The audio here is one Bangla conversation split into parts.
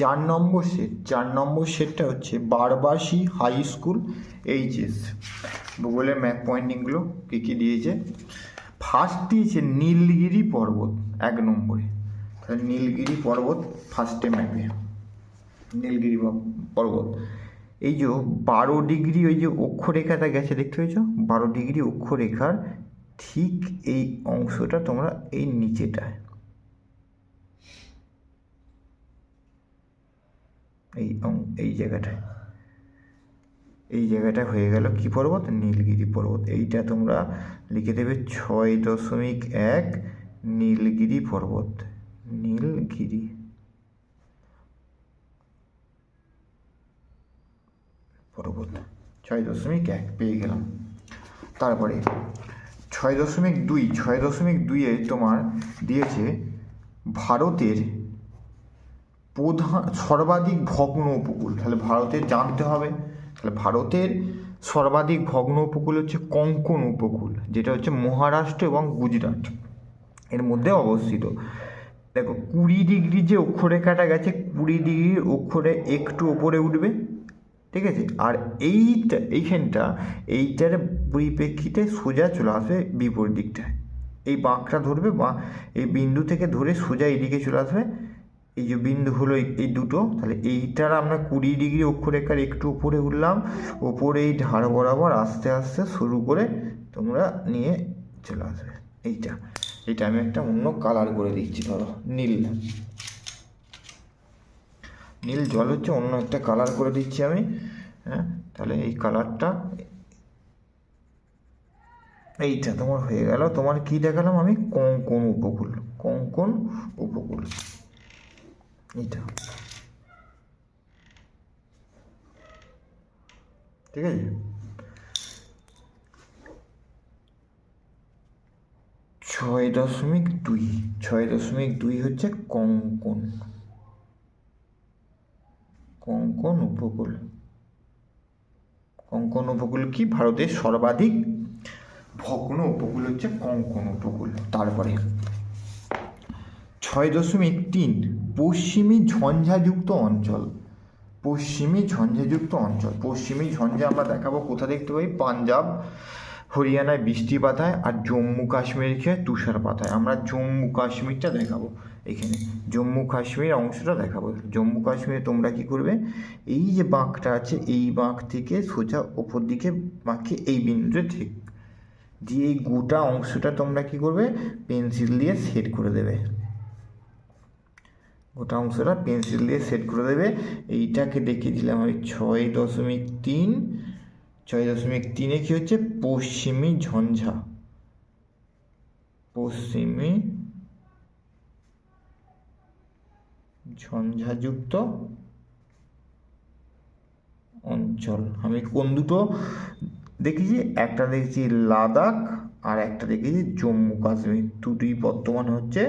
চার নম্বর সেট চার নম্বর সেটটা হচ্ছে বারবাসী হাই স্কুল এইচএস ভূগোলের ম্যাপ পয়েন্টিংগুলো কী কী দিয়েছে? ফার্স্ট দিয়েছে নীলগিরি পর্বত, এক নম্বরে। তাহলে নীলগিরি পর্বত ফার্স্টে ম্যাপে নীলগিরি পর্বত। এই যে বারো ডিগ্রি ওই যে অক্ষরেখাটা গেছে, দেখতে পেয়েছ? বারো ডিগ্রি অক্ষরেখার ঠিক এই অংশটা তোমরা এই নিচেটায়। এই এই জায়গাটায়। এই জায়গাটা হয়ে গেল কি পর্বত? নীলগিরি পর্বত। এইটা তোমরা লিখে দেবে ছয় দশমিক এক নীলগিরি পর্বত। নীলগিরি। পর্বত। ছয় দশমিক এক, পেয়ে গেলাম। তারপরে ছয় দশমিক দুই, ছয় দশমিক দুইয়ে তোমার দিয়েছে ভারতের প্রধান, সর্বাধিক ভগ্ন উপকূল। তাহলে ভারতের জানতে হবে। তাহলে ভারতের সর্বাধিক ভগ্ন উপকূল হচ্ছে কঙ্কন উপকূল, যেটা হচ্ছে মহারাষ্ট্র এবং গুজরাট। এর মধ্যে অবস্থিত। দেখো, কুড়ি ডিগ্রি যে অক্ষরেখাটা গেছে, কুড়ি ডিগ্রির অক্ষরে একটু ওপরে উঠবে, ঠিক আছে? আর এইটা, এইখানটা, এইটার পরিপ্রেক্ষিতে সোজা চলে আসবে বিপরীত দিকটায়। এই বাঁকটা ধরবে বা এই বিন্দু থেকে ধরে সোজা এদিকে চলে আসবে। এই যে বিন্দু হলো এই- দুটো, তাহলে এইটার আমরা কুড়ি ডিগ্রি অক্ষরেখার একটু উপরে উঠলাম ওপরে এই ধার বরাবর আস্তে আস্তে শুরু করে তোমরা নিয়ে চলে আসবে। এইটা এটা আমি একটা অন্য কালার করে দিচ্ছি, ধরো নীল। নীল জল হচ্ছে অন্য একটা কালার করে দিচ্ছি আমি হ্যাঁ তাহলে এই কালারটা এইটা তোমার হয়ে গেল। তোমার কি দেখালাম আমি? কঙ্কন উপকূল কঙ্কন উপকূল। এইটা ঠিক আছে ছয় দশমিক দুই। ছয় দশমিক দুই হচ্ছে কঙ্কন। কঙ্কন উপকূল। কঙ্কন উপকূল কি? ভারতের সর্বাধিক ভগ্ন উপকূল হচ্ছে কঙ্কন উপকূল। তারপরে ছয় দশমিক তিন। পশ্চিমী ঝঞ্ঝাযুক্ত অঞ্চল। পশ্চিমী ঝঞ্ঝাযুক্ত অঞ্চল। পশ্চিমী ঝঞ্ঝা আমরা দেখাবো কোথা দেখতে পাই? পাঞ্জাব, হরিয়ানায় বৃষ্টিপাত হয় আর জম্মু কাশ্মীর খেয়ে তুষারপাত হয় আমরা জম্মু কাশ্মীরটা দেখাবো এখানে। জম্মু কাশ্মীর অংশটা দেখাবো। জম্মু কাশ্মীরে তোমরা কি করবে? এই যে বাঁকটা আছে, এই বাঁক থেকে সোজা ওপর দিকে বাঁকে এই বিন্দুতে ঠিক। দিয়ে এই গোটা অংশটা তোমরা কি করবে? পেন্সিল দিয়ে সেট করে দেবে। গোটা অংশটা পেন্সিল দিয়ে সেট করে দেবে। এইটাকে দেখিয়ে দিলাম আমি ছয় দশমিক তিন, ছয় দশমিক তিনে কী হচ্ছে? পশ্চিমী ঝঞ্ঝা। পশ্চিমী ঝঞ্ঝাযুক্ত অঞ্চল। আমি কোন দুটো দেখেছি একটা দেখেছি লাদাখ আর একটা দেখেছি জম্মু কাশ্মীর। দুটোই বর্তমান হচ্ছে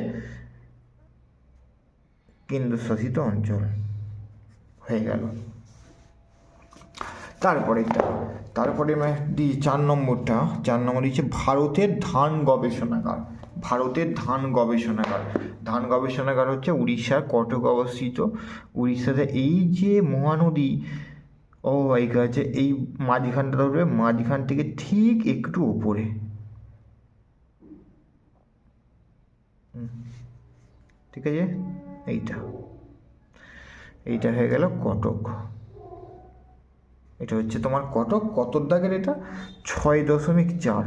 কেন্দ্রশাসিত অঞ্চল হয়ে গেল। তারপরে তারপরে আমি দিই চার নম্বরটা, চার নম্বর হচ্ছে ভারতের ধান গবেষণাগার, ভারতের ধান গবেষণাগার। ধান গবেষণাগার হচ্ছে উড়িষ্যার কটক অবস্থিত। উড়িষ্যাতে এই যে মহানদী অববাহিকা আছে এই মাঝখানটা ধরবে, মাঝখান থেকে ঠিক একটু ওপরে। ঠিক আছে? এইটা। এইটা হয়ে গেল কটক। এটা হচ্ছে তোমার কটক, কতর দাগের এটা? ছয় দশমিক চার।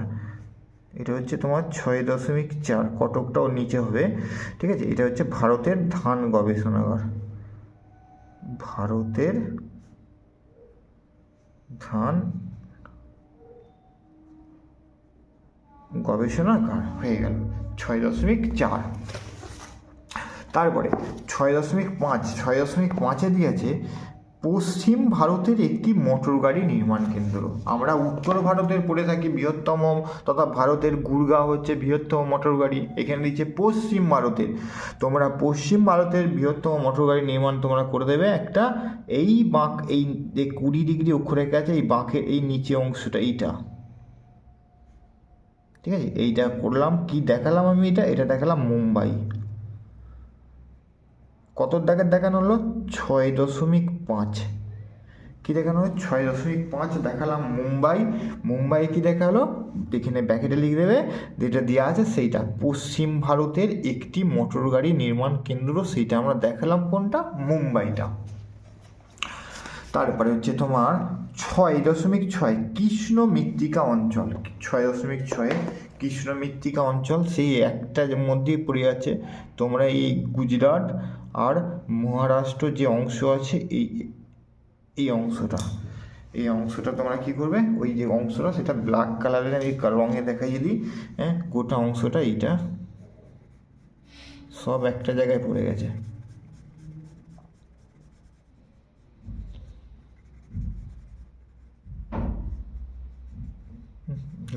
এটা হচ্ছে তোমার ছয় দশমিক চার, কটকটাও নিচে হবে। ঠিক আছে? এটা হচ্ছে ভারতের ধান গবেষণাগার। ভারতের ধান গবেষণাগার হয়ে গেল। ছয় দশমিক চার। তারপরে ছয় দশমিক পাঁচ, ছয় দশমিক পাঁচে দিয়েছে পশ্চিম ভারতের একটি মোটর গাড়ি নির্মাণ কেন্দ্র। আমরা উত্তর ভারতের পড়ে থাকি বৃহত্তম তথা ভারতের গুরগাঁও হচ্ছে বৃহত্তম মোটর গাড়ি, এখানে দিচ্ছে পশ্চিম ভারতের। তোমরা পশ্চিম ভারতের বৃহত্তম মোটর গাড়ি নির্মাণ তোমরা করে দেবে একটা এই বাঁক, এই যে কুড়ি ডিগ্রি অক্ষরেখা আছে, এই বাঁকের এই নিচে অংশটা এইটা। ঠিক আছে? এইটা করলাম, কি দেখালাম আমি এটা? এটা দেখালাম মুম্বাই। কত দাগের দেখানো হলো? ছয় দশমিক পাঁচ। কী দেখানো হলো? ছয় দশমিক পাঁচ দেখালাম মুম্বাই। মুম্বাই কী দেখাল? এখানে ব্যাকেটে লিখে দেবে, যেটা দেওয়া আছে সেইটা। পশ্চিম ভারতের একটি মোটর গাড়ি নির্মাণ কেন্দ্র, সেইটা আমরা দেখালাম কোনটা? মুম্বাইটা। তারপরে হচ্ছে তোমার ছয় দশমিক ছয়, কৃষ্ণ মৃত্তিকা অঞ্চল। ছয় দশমিক ছয়ে, কৃষ্ণ মৃত্তিকা অঞ্চল, সেই একটার মধ্যেই পড়ে আছে। তোমরা এই গুজরাট আর মহারাষ্ট্র যে অংশ আছে, এই এই অংশটা এই অংশটা তোমরা কি করবে? ওই যে অংশটা, সেটা ব্ল্যাক কালারের আমি রঙে দেখাই যদি হ্যাঁ গোটা অংশটা এইটা। সব একটা জায়গায় পড়ে গেছে।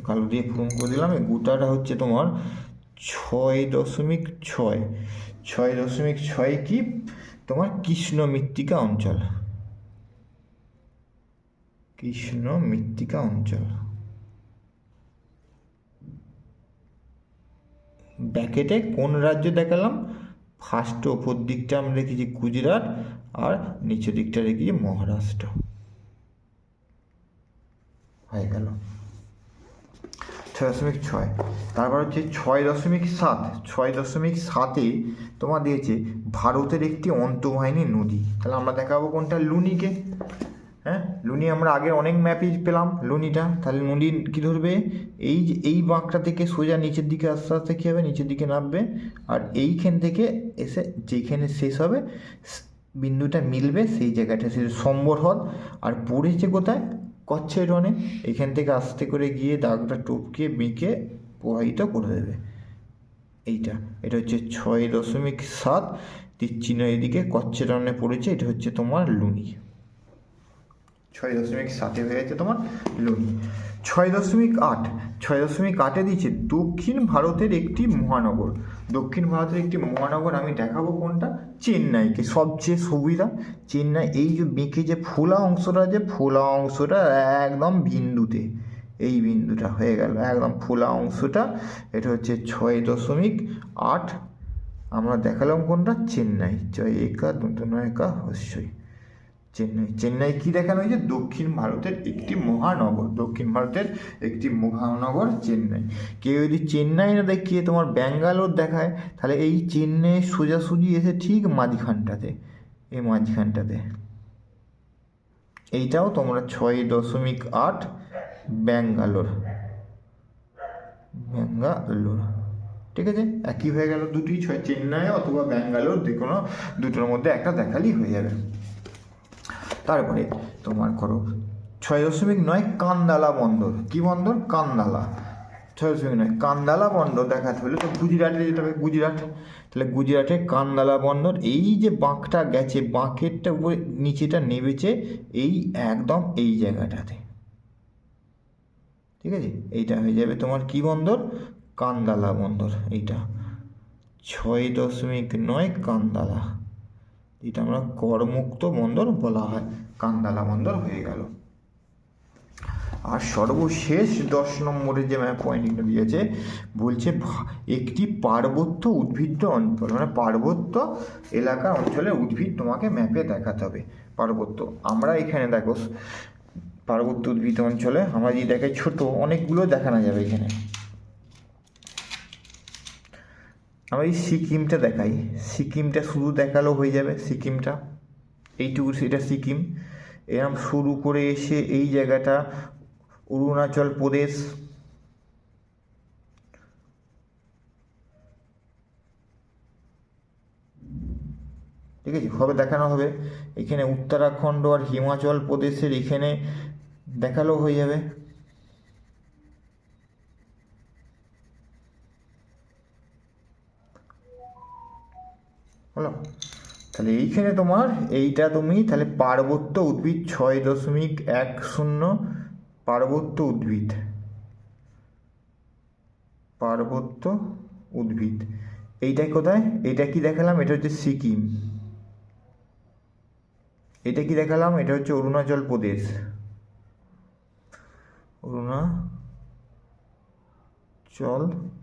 কালো দিয়ে পূরণ করে দিলাম গোটাটা হচ্ছে তোমার ছয় দশমিক ছয়। ছয় দশমিক ছয় কি? তোমার কৃষ্ণ মৃত্তিকা অঞ্চল। কৃষ্ণ মৃত্তিকা অঞ্চল। ব্যাকেটে কোন রাজ্য দেখালাম? ফার্স্ট ওপর দিকটা আমরা রেখেছি গুজরাট, আর নিচের দিকটা রেখেছি মহারাষ্ট্র। হয়ে গেল। ছয় দশমিক ছয়। তারপর হচ্ছে ছয় দশমিক সাত। ছয় দশমিক সাতে তোমার দিয়েছে ভারতের একটি অন্তঃবাহিনী নদী। তাহলে আমরা দেখাবো কোনটা? লুনিকে। হ্যাঁ? লুনি আমরা আগে অনেক ম্যাপই পেলাম লুনিটা। তাহলে লুনি কী ধরবে? এই এই বাঁকটা থেকে সোজা নিচের দিকে আস্তে আস্তে কী হবে? নিচের দিকে নামবে। আর এইখান থেকে এসে যেখানে শেষ হবে, বিন্দুটা মিলবে সেই জায়গাটা। সে সম্বর হ্রদ আর পড়েছে কোথায়? কচ্ছের রনে এখান থেকে আস্তে করে গিয়ে দাগটা টপকে বেঁকে প্রবাহিত করে দেবে। এইটা, এটা হচ্ছে ছয় দশমিক সাত। তীর এদিকে কচ্ছের রনে পড়েছে, এটা হচ্ছে তোমার লুনি। ছয় দশমিক সাতে হয়ে গেছে তোমার লুনি। ছয় দশমিক আট, ছয় দশমিক আটে দিচ্ছে দক্ষিণ ভারতের একটি মহানগর। দক্ষিণ ভারতের একটি মহানগর, আমি দেখাবো কোনটা? চেন্নাইকে। সবচেয়ে সুবিধা, চেন্নাই এই যে বেঁকে যে ফোলা অংশটা যে ফোলা অংশটা একদম বিন্দুতে। এই বিন্দুটা হয়ে গেল, একদম ফোলা অংশটা। এটা হচ্ছে ছয় দশমিক আট। আমরা দেখালাম কোনটা? চেন্নাই। ছয় একা নয় একা, অবশ্যই। চেন্নাই চেন্নাই কি দেখানো হয়েছে? দক্ষিণ ভারতের একটি মহানগর, দক্ষিণ ভারতের একটি মহানগর চেন্নাই। কেউ যদি চেন্নাই না দেখিয়ে তোমার ব্যাঙ্গালোর দেখায়, তাহলে এই চেন্নাই সোজাসুজি এসে ঠিক মাঝখানটাতে, এই মাঝখানটাতে। এইটাও তোমরা ছয় দশমিক আট ব্যাঙ্গালোর। ব্যাঙ্গালোর। ঠিক আছে? একই হয়ে গেল দুটি, ছয় চেন্নাই অথবা ব্যাঙ্গালোর, যে কোনো দুটোর মধ্যে একটা দেখালেই হয়ে যাবে। তারপরে তোমার করো। ছয় দশমিক নয় কান্দালা বন্দর। কি বন্দর? কান্দালা। ছয় দশমিক নয়, কান্দালা বন্দর দেখাতে হলে তো গুজরাটে যেতে হবে, গুজরাট। তাহলে গুজরাটে কান্দালা বন্দর, এই যে বাঁকটা গেছে, বাঁকেরটা উপরে, নিচেটা নেবেছে এই একদম এই জায়গাটাতে। ঠিক আছে? এইটা হয়ে যাবে তোমার কি বন্দর? কান্দালা বন্দর, এইটা। ছয় দশমিক নয় কান্দালা। এটা আমরা করমুক্ত বন্দর বলা হয়। কান্দালা বন্দর হয়ে গেল। আর সর্বশেষ দশ নম্বরে যে ম্যাপ পয়েন্টিংটা দিয়েছে, বলছে একটি পার্বত্য উদ্ভিদ অঞ্চল মানে পার্বত্য এলাকা অঞ্চলের উদ্ভিদ তোমাকে ম্যাপে দেখাতে হবে। পার্বত্য, আমরা এখানে দেখো, পার্বত্য উদ্ভিদ অঞ্চলে আমরা যদি দেখাই ছোট, অনেকগুলো দেখানো যাবে এখানে। এই সিকিমটা দেখাই। সিকিমটা শুধু দেখালেও হয়ে যাবে সিকিমটা। এইটুকু সেটা সিকিম। এরম শুরু করে এসে এই জায়গাটা অরুণাচল প্রদেশ। ঠিক আছে হবে দেখানো হবে। এখানে উত্তরাখণ্ড আর হিমাচল প্রদেশের এখানে দেখাল হয়ে যাবে। হলো? তাহলে এইখানে তোমার এইটা তুমি তাহলে পার্বত্য উদ্ভিদ ছয় দশমিক এক শূন্য পার্বত্য উদ্ভিদ। পার্বত্য উদ্ভিদ। এইটা কোথায়? এটা কি দেখালাম? এটা হচ্ছে সিকিম। এটা কি দেখালাম? এটা হচ্ছে অরুণাচল প্রদেশ। অরুণাচল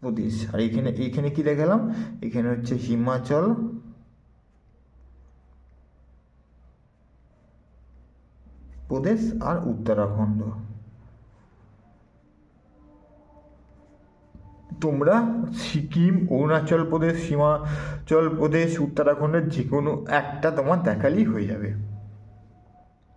প্রদেশ আর এখানে এখানে কি দেখালাম? এখানে হচ্ছে হিমাচল। প্রদেশ আর উত্তরাখণ্ড। তোমরা সিকিম, অরুণাচল প্রদেশ, হিমাচল প্রদেশ, উত্তরাখণ্ডের যে কোনো একটা তোমার দেখালেই হয়ে যাবে।